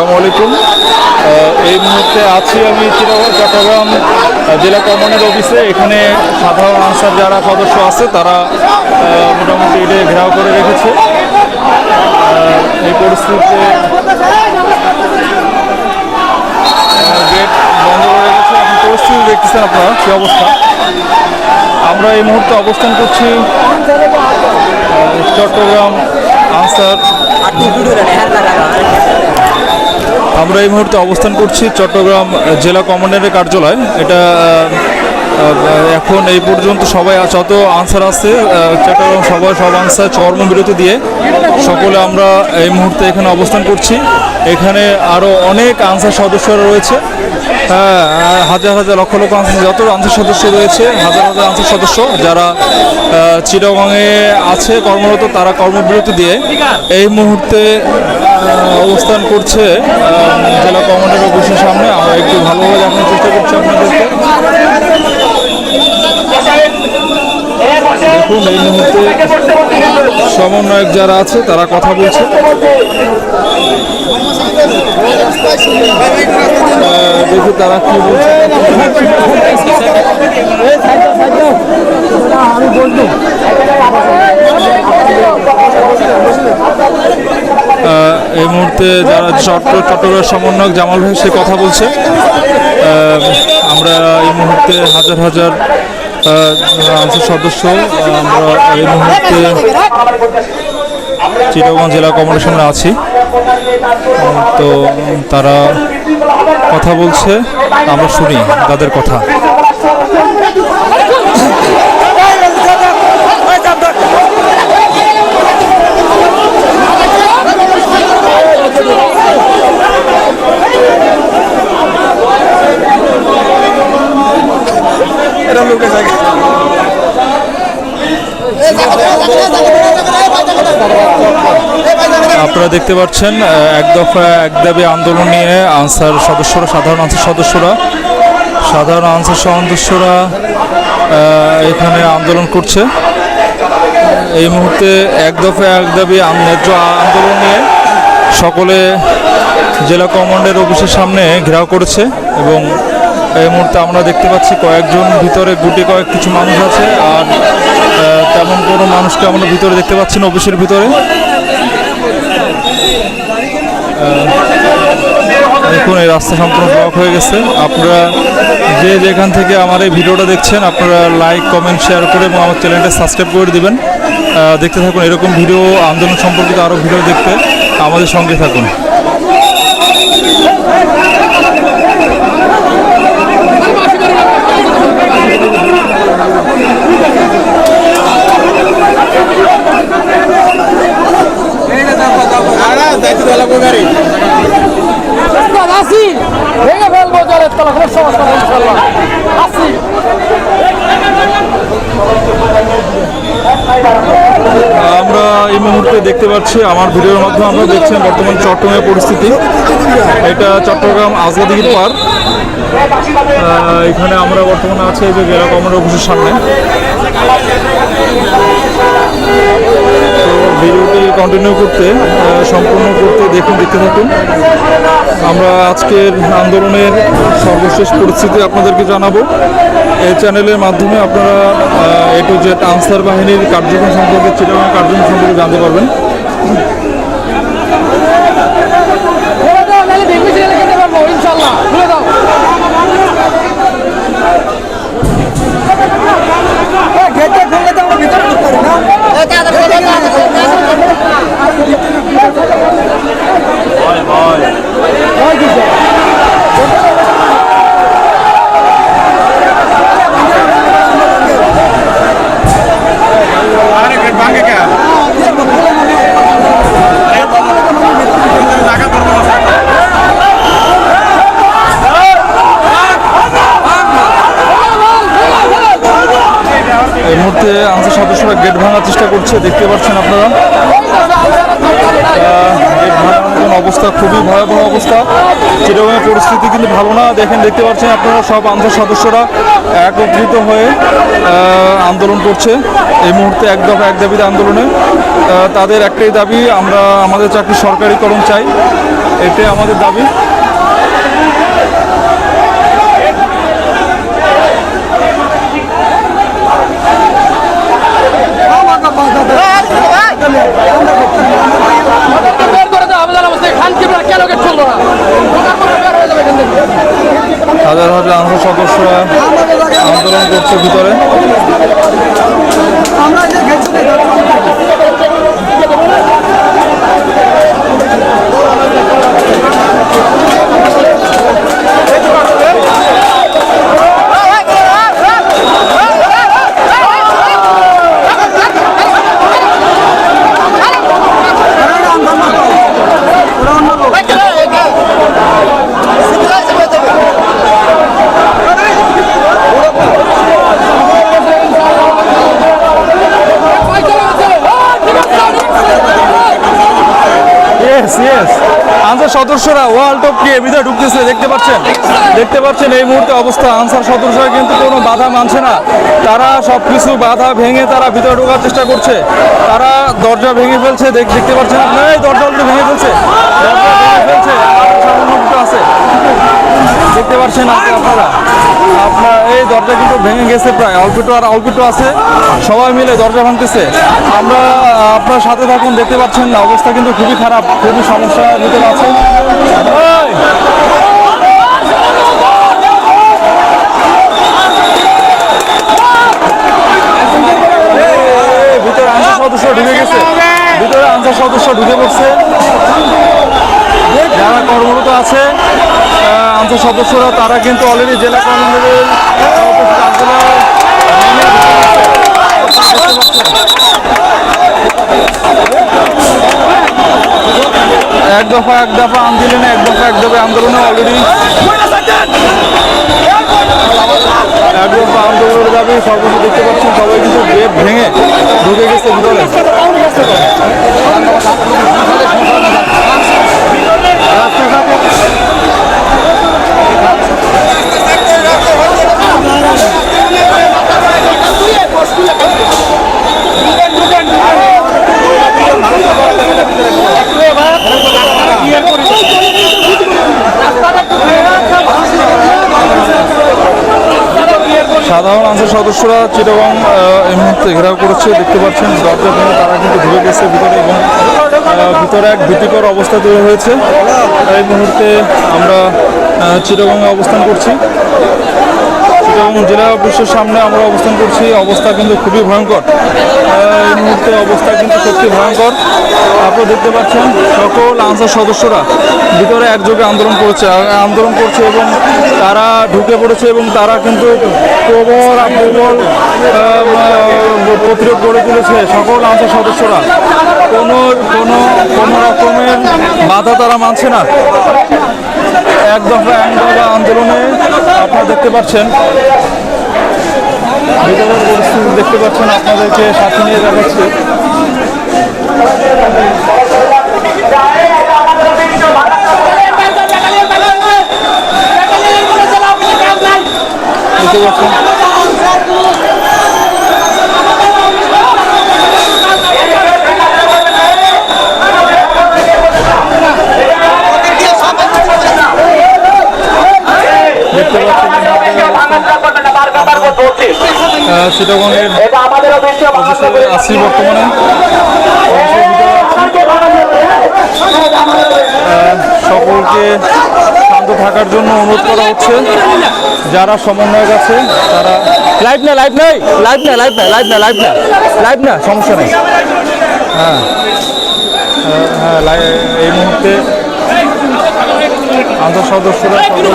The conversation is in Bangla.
আসসালামু আলাইকুম। এই মুহূর্তে আছি আমি চট্টগ্রাম জেলা কমান্ডার অফিসে। এখানে সাধারণ আনসার যারা সদস্য আছে, তারা মোটামুটি এটা ঘেরাও করে রেখেছে। এই পরিস্থিতিতে গেট বন্ধ করে রেখেছে। এখন পরিস্থিতি দেখতেছেন আপনারা, কী অবস্থা? আমরা এই মুহূর্তে অবস্থান করছি চট্টগ্রাম আনসার। আমরা এই মুহূর্তে অবস্থান করছি চট্টগ্রাম জেলা কমান্ডারের কার্যালয়। এটা এখন এই পর্যন্ত সবাই যত আনসার আছে চট্টগ্রাম সবাই সব আনসার কর্মবিরতি দিয়ে সকলে আমরা এই মুহূর্তে এখানে অবস্থান করছি। এখানে আরও অনেক আনসার সদস্যরা রয়েছে। হ্যাঁ হাজার হাজার লক্ষ লক্ষ আনসার যত আনসার সদস্য রয়েছে হাজার হাজার আনসার সদস্য যারা আহ, আছে কর্মরত তারা কর্মবিরতি দিয়ে এই মুহূর্তে অবস্থান করছে জেলা কমান্ডার অফিসের সামনে। আমরা একটু ভালোভাবে দেখানোর চেষ্টা করছি আপনাদেরকে। দেখুন এই মুহূর্তে সমন্বয়ক যারা আছে তারা কথা বলছে। আহ, দেখি তারা কি বলছে। আহ, এই মুহূর্তে যারা চট্ট চট্টগ্রাম সমন্বয়ক জামাল ভাই সে কথা বলছে। আমরা এই মুহূর্তে হাজার হাজার আনসার সদস্য, আমরা এই মুহূর্তে চিটাগঞ্জ জেলা কমিটির আছি। তো তারা কথা বলছে, আমরা শুনি তাদের কথা আপনারা দেখতে পাচ্ছেন এক দফা এক দাবি আন্দোলন নিয়ে আনসার সদস্যরা, সাধারণ আনসার সদস্যরা, সাধারণ আনসার সদস্যরা এখানে আন্দোলন করছে। এই মুহূর্তে এক দফা এক দাবি ন্যায্য আন্দোলন নিয়ে সকলে জেলা কমান্ডের অফিসের সামনে ঘেরাও করেছে এবং এই মুহূর্তে আমরা দেখতে পাচ্ছি কয়েকজন, ভিতরে গুটি কয়েক কিছু মানুষ আছে আর তেমন কোনো মানুষকে আমরা ভিতরে দেখতে পাচ্ছি না অফিসের ভিতরে। দেখুন, এই রাস্তা সম্পূর্ণ ব্লক হয়ে গেছে। আপনারা যে যেখান থেকে আমার এই ভিডিওটা দেখছেন, আপনারা লাইক কমেন্ট শেয়ার করে এবং আমার চ্যানেলটা সাবস্ক্রাইব করে দেবেন। দেখতে থাকুন, এরকম ভিডিও, আন্দোলন সম্পর্কিত আরও ভিডিও দেখতে আমাদের সঙ্গে থাকুন। আসি ভেঙে ফেলব জলের তলা কোনো সমস্যা নেই ইনশাল্লাহ। আসি আমরা এই মুহূর্তে দেখতে পাচ্ছি আমার ভিডিওর মাধ্যমে আপনারা দেখছেন বর্তমান চট্টগ্রামের পরিস্থিতি। এটা চট্টগ্রাম আজগাদিগির পার্ক আহ, এখানে আমরা বর্তমানে আছি এই যে জেলা কমান্ডার অফিসের সামনে। ভিডিওটি কন্টিনিউ করতে সম্পূর্ণ করতে দেখুন, দেখতে থাকুন। আমরা আজকের আন্দোলনের সর্বশেষ পরিস্থিতি আপনাদেরকে জানাব। এই চ্যানেলের মাধ্যমে আপনারা এ টু জেড আনসার বাহিনীর কার্যক্রম সম্পর্কে, চিটাগাং কার্যক্রম সম্পর্কে জানতে পারবেন। ইনশাল্লাহ। দেখতে পাচ্ছেন আপনারা। অবস্থা খুবই ভয়াবহ অবস্থা। চিরগমের পরিস্থিতি কিন্তু ভালো না। দেখেন, দেখতে পাচ্ছেন আপনারা সব আনসার সদস্যরা একত্রিত হয়ে আন্দোলন করছে। এই মুহূর্তে এক দফা এক দাবিতে আন্দোলনে। তাদের একটাই দাবি, আমরা আমাদের চাকরি সরকারিকরণ চাই। এটাই আমাদের দাবি ওদেরকে বের করে দাও আবেদন অবস্থায় খান কি কেন গেট খুলবো না ঢোকার পরে বের হয়ে যাবে এখান থেকে হাজার হাজার আনসার সদস্যরা আন্দোলন করছে ভিতরে। আমরা যে গেছি ইয়েস ইয়েস আনসার সদস্যরা ওয়াল টপকে ভিতরে ঢুকতেছে, দেখতে পাচ্ছেন? দেখতে পাচ্ছেন এই মুহূর্তে অবস্থা। আনসার সদস্যরা কিন্তু কোনো বাধা মানছে না। তারা সব কিছু বাধা ভেঙে তারা ভিতরে ঢোকার চেষ্টা করছে। তারা দরজা ভেঙে ফেলছে, দেখ- দেখতে পাচ্ছেন আপনারা? এই দরজা ভেঙে ফেলছে। ফেলছে, আর সামান্য আছে। দেখতে পাচ্ছেন আপনি- আপনারা। দরজা কিন্তু ভেঙে গেছে প্রায়। অল্প একটু আর অল্প একটু আছে। সবাই মিলে দরজা ভাঙতেছে। আমরা আপনার সাথে থাকুন, দেখতে পাচ্ছেন না অবস্থা কিন্তু খুবই খারাপ। খুবই সমস্যা নিতে আছে ওই! এই, এই, ভিতরে আনসার সদস্য ঢুকে গেছে ভিতরে আনসার সদস্য ঢুকে পড়ছে যারা কর্মরত আছে আহ, আনসার সদস্যরা তারা কিন্তু অলরেডি জেলা গেছে। এক দফা এক দফা আন্দোলনে, এক দফা এক দফা আন্দোলনে অলরেডি এক দফা আন্দোলনের দাবি সর্বশেষ দেখতে পাচ্ছেন সবাই কিন্তু গেট ভেঙে ঢুকে গেছে ভিতরে সাধারণ আনসার সদস্যরা চিটাগং এই মুহূর্তে ঘেরাও করেছে, দেখতে পাচ্ছেন দরজা ভেঙে তারা কিন্তু ঢুকে গেছে ভিতরে এবং ভিতরে এক ভীতিকর অবস্থা তৈরি হয়েছে। এই মুহূর্তে আমরা চিটাগংয়ে অবস্থান করছি। চিটাগং জেলা অফিসের সামনে আমরা অবস্থান করছি। অবস্থা কিন্তু খুবই ভয়ঙ্কর। এই মুহূর্তে অবস্থা কিন্তু সত্যি ভয়ঙ্কর। আপনারা দেখতে পাচ্ছেন, সকল আনসার সদস্যরা ভিতরে একযোগে আন্দোলন করছে আন্দোলন করছে এবং তারা ঢুকে পড়েছে এবং তারা কিন্তু প্রবল প্রবল প্রতিরোধ গড়ে তুলেছে সকল আনসার সদস্যরা। কোনো কোনো কোনো রকমের বাধা তারা মানছে না। এক দফা এক দফা আন্দোলনে আপনারা দেখতে পাচ্ছেন। ভিতরের পরিস্থিতি দেখতে পাচ্ছেন আপনাদেরকে সাথে নিয়ে দেখাচ্ছি। দেখতে পাচ্ছেন দেখতে পাচ্ছেন আহ, চিটাগংয়ের অফিসে আছি বর্তমানে সকলকে শান্ত থাকার জন্য অনুরোধ করা হচ্ছে যারা সমন্বয়ক আছে তারা লাইভ না লাইভ নাই লাইভ না লাইভ না লাইভ না লাইভ না লাইভ না সমস্যা নেই হ্যাঁ হ্যাঁ এই মুহূর্তে আন্তঃ সদস্যরা সকলে